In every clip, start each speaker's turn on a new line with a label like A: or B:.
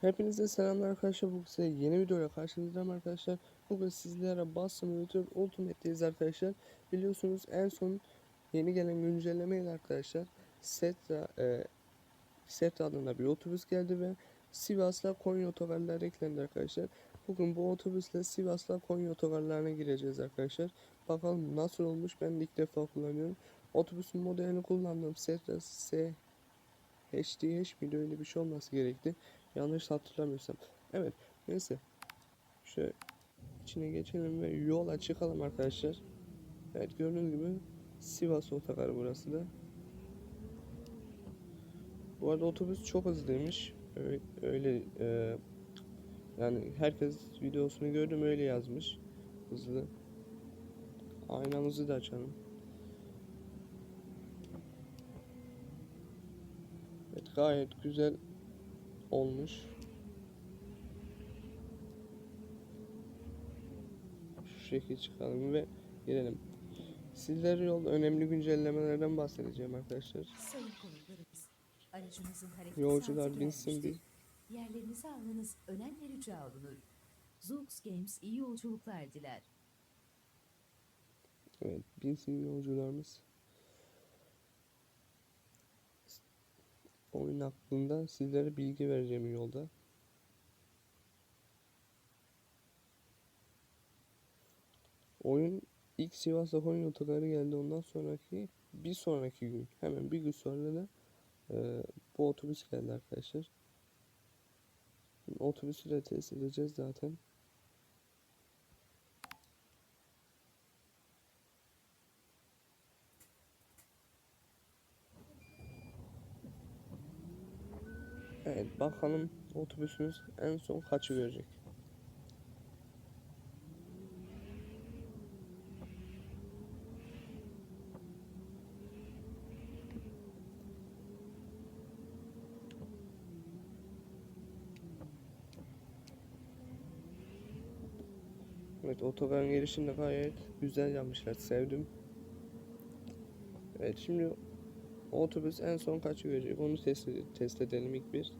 A: Hepinize selamlar arkadaşlar. Bugün size yeni videoyla karşınızdayım arkadaşlar. Bugün sizlere Bass Simulator Ultimate'deyiz arkadaşlar. Biliyorsunuz en son yeni gelen güncellemeyle arkadaşlar Setra, e, Setra adında bir otobüs geldi ve Sivas'la Konya otogarları eklendi arkadaşlar. Bugün bu otobüsle Sivas'la Konya otogarlarına gireceğiz arkadaşlar. Bakalım nasıl olmuş ben de ilk defa kullanıyorum. Otobüsün modelini kullandığım Setra S HDH miydi öyle bir şey olması gerekti. Yanlış hatırlamıyorsam. Evet neyse. Şöyle içine geçelim ve yola çıkalım arkadaşlar. Evet gördüğünüz gibi Sivas otogarı burası da. Bu arada otobüs çok hızlıymış. Öyle, öyle e, yani herkes videosunu gördüm öyle yazmış. Hızlı. Aynamızı da açalım. Evet gayet güzel olmuş. Şu şekil çıkalım ve girelim. Sizlere yolda önemli güncellemelerden bahsedeceğim arkadaşlar. Yolcular binsin
B: gelmiştir. Yerlerinizi almanız önemli rica olunur. Zoox Games iyi yolculuklar diler.
A: Evet, binsin yolcularımız. Oyun hakkında sizlere bilgi vereceğim yolda. Oyun ilk Sivas'a Konya otogarı geldi. Ondan sonraki bir sonraki gün hemen bir gün sonra da e, bu otobüs geldi arkadaşlar. Otobüsü de test edeceğiz zaten. Evet bakalım otobüsümüz en son kaçı görecek. Evet otogarın girişini de gayet güzel yapmışlar sevdim. Evet şimdi otobüs en son kaçı görecek onu test, test edelim ilk bir.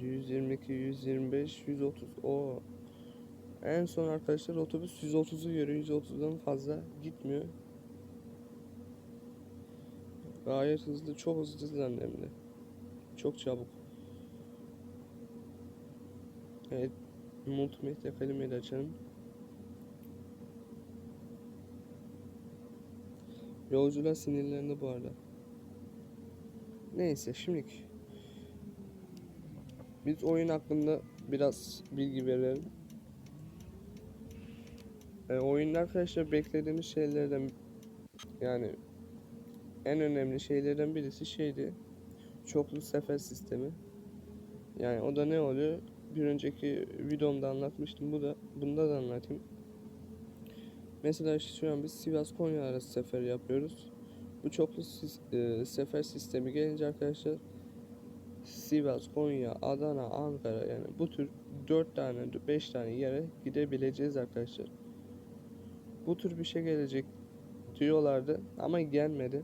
A: 122, 125, 130. O en son arkadaşlar otobüs 130'u görüyor. 130'dan fazla gitmiyor. Gayet hızlı, çok hızlı hızlandı de. Çok çabuk. Evet, multimedya kelimeyi de açalım. Yolcular sinirlendi bu arada. Neyse şimdilik biz oyun hakkında biraz bilgi verelim. E, oyunda arkadaşlar beklediğimiz şeylerden yani en önemli şeylerden birisi şeydi. Çoklu sefer sistemi. Yani o da ne oluyor? Bir önceki videomda anlatmıştım. Bu da bunda da anlatayım. Mesela şu an biz Sivas Konya arası sefer yapıyoruz. Bu çoklu e, sefer sistemi gelince arkadaşlar Sivas, Konya, Adana, Ankara yani bu tür 4 tane 5 tane yere gidebileceğiz arkadaşlar. Bu tür bir şey gelecek diyorlardı ama gelmedi.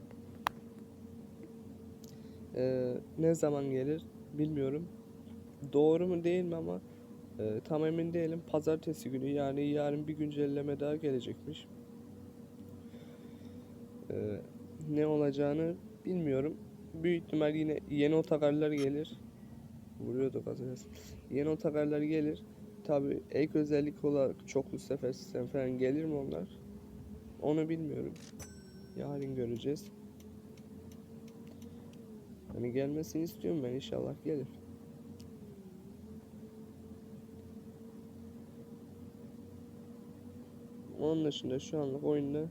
A: Ee, ne zaman gelir bilmiyorum. Doğru mu değil mi ama e, tam emin değilim. Pazartesi günü yani yarın bir güncelleme daha gelecekmiş. Ee, ne olacağını bilmiyorum. Büyük ihtimal yine yeni otogarlar gelir. Vuruyorduk az önce. Yeni otogarlar gelir. Tabi ek özellik olarak çoklu sefer sistem falan gelir mi onlar? Onu bilmiyorum. Yarın göreceğiz. Hani gelmesini istiyorum ben inşallah gelir. Onun dışında şu anlık oyunda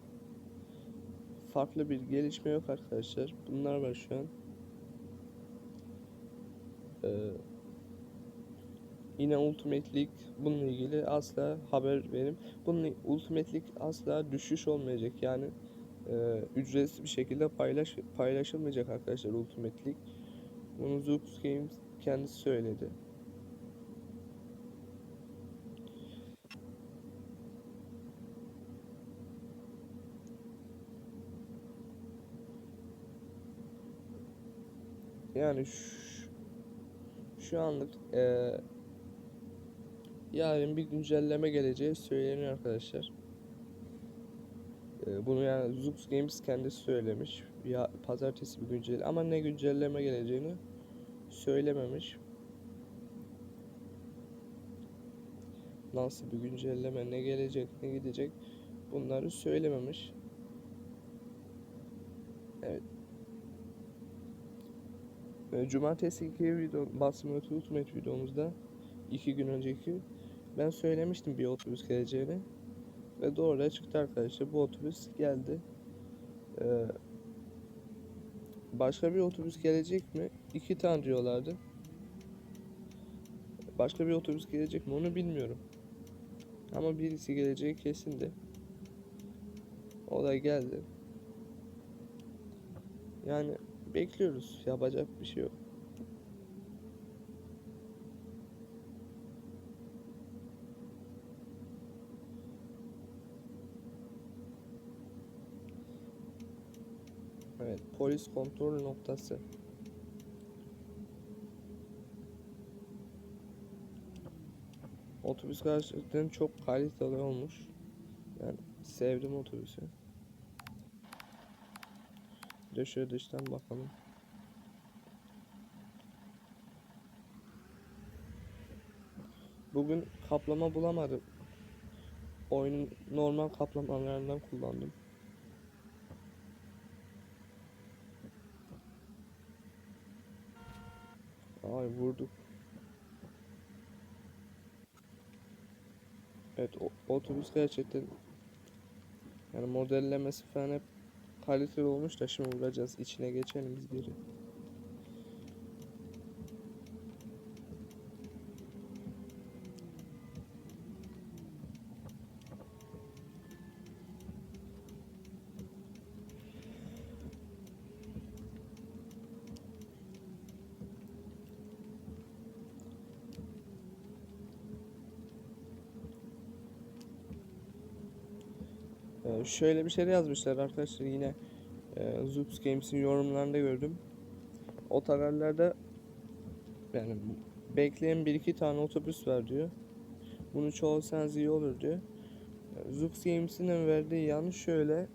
A: farklı bir gelişme yok arkadaşlar. Bunlar var şu an. Ee, yine Ultimate League bununla ilgili asla haber verim. Bunun Ultimate League asla düşüş olmayacak yani e, ücretsiz bir şekilde paylaş paylaşılmayacak arkadaşlar Ultimate League. Bunu Zoox Games kendisi söyledi. Yani şu, şu anlık eee, yarın bir güncelleme geleceği söyleniyor arkadaşlar. Eee, bunu yani Zux Games kendisi söylemiş. Ya pazartesi bir güncel ama ne güncelleme geleceğini söylememiş. Nasıl bir güncelleme, ne gelecek, ne gidecek bunları söylememiş. Evet. Ve Cumartesi iki video Basmati Ultimate videomuzda iki gün önceki ben söylemiştim bir otobüs geleceğini ve doğru da çıktı arkadaşlar bu otobüs geldi. Ee, başka bir otobüs gelecek mi? İki tane diyorlardı. Başka bir otobüs gelecek mi onu bilmiyorum. Ama birisi geleceği kesindi. O da geldi. Yani bekliyoruz. Yapacak bir şey yok. Evet, polis kontrol noktası. Otobüs gerçekten çok kaliteli olmuş. Yani sevdim otobüsü. De şöyle dıştan bakalım. Bugün kaplama bulamadım. Oyunun normal kaplamalarından kullandım. Ay vurduk. Evet o, otobüs gerçekten yani modellemesi falan hep kaliteli olmuş da şimdi vuracağız. içine geçelim biz geri. Şöyle bir şey yazmışlar arkadaşlar yine e, Zoops Games'in yorumlarında gördüm. Otogarlarda yani bekleyen bir iki tane otobüs var diyor. Bunu çoğalsanız iyi olur diyor. E, Zoops Games'in verdiği yanlış şöyle.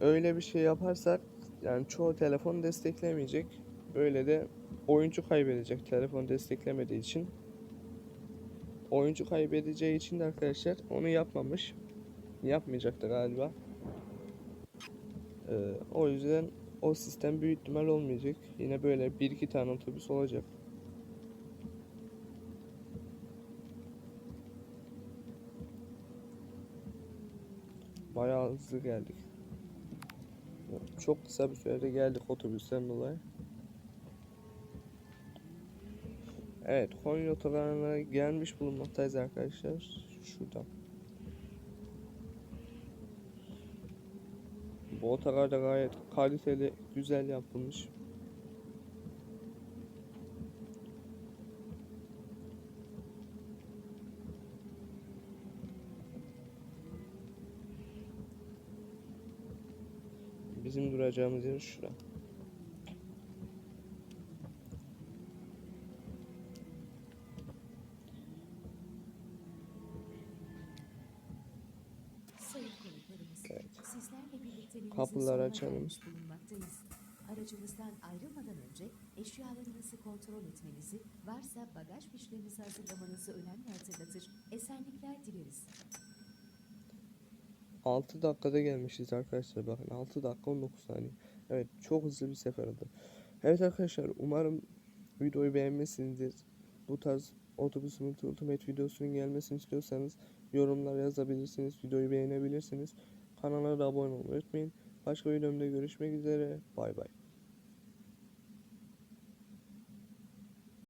A: Öyle bir şey yaparsak yani çoğu telefon desteklemeyecek. Böyle de oyuncu kaybedecek telefon desteklemediği için oyuncu kaybedeceği için de arkadaşlar onu yapmamış. Yapmayacaktı galiba. Ee, o yüzden o sistem büyük ihtimal olmayacak. Yine böyle bir iki tane otobüs olacak. Bayağı hızlı geldik. Çok kısa bir sürede geldik otobüsten dolayı. Evet, Konya otogarına gelmiş bulunmaktayız arkadaşlar. Şuradan. Bu otogar da gayet kaliteli, güzel yapılmış. Bizim duracağımız yer şura.
B: Sonuna
A: açalım.
B: Aracımızdan ayrılmadan önce eşyalarınızı kontrol etmenizi, varsa bagaj fişlerinizi hazırlamanızı önemli hatırlatır. Esenlikler dileriz.
A: 6 dakikada gelmişiz arkadaşlar bakın 6 dakika 19 saniye. Evet çok hızlı bir sefer oldu. Evet arkadaşlar umarım videoyu beğenmişsinizdir. Bu tarz otobüs ultimate videosunun gelmesini istiyorsanız yorumlar yazabilirsiniz. Videoyu beğenebilirsiniz. Kanala da abone olmayı unutmayın. Başka videomda görüşmek üzere. Bay bay.